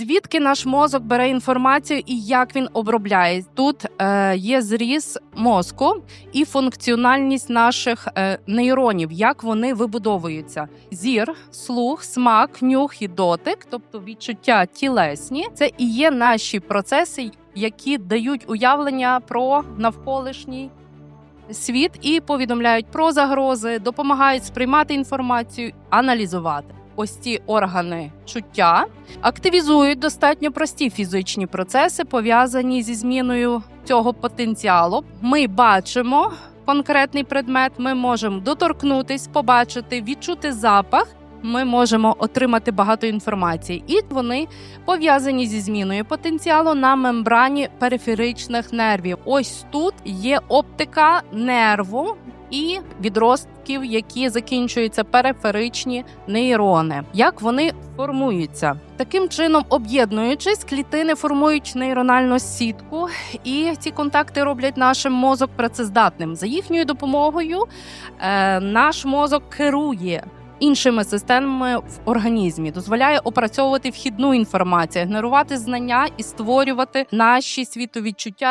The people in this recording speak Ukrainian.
Звідки наш мозок бере інформацію і як він обробляє? Тут е, є зріз мозку і функціональність наших е, нейронів, як вони вибудовуються. Зір, слух, смак, нюх і дотик, тобто відчуття тілесні, це і є наші процеси, які дають уявлення про навколишній світ і повідомляють про загрози, допомагають сприймати інформацію, аналізувати. Ось ці органи чуття активізують достатньо прості фізичні процеси, пов'язані зі зміною цього потенціалу. Ми бачимо конкретний предмет, ми можемо доторкнутись, побачити, відчути запах. Ми можемо отримати багато інформації, і вони пов'язані зі зміною потенціалу на мембрані периферичних нервів. Ось тут є оптика нерву і відростків, які закінчуються периферичні нейрони. Як вони формуються? Таким чином, об'єднуючись, клітини формують нейрональну сітку, і ці контакти роблять наш мозок працездатним. За їхньою допомогою е, наш мозок керує іншими системами в організмі, дозволяє опрацьовувати вхідну інформацію, генерувати знання і створювати наші світовідчуття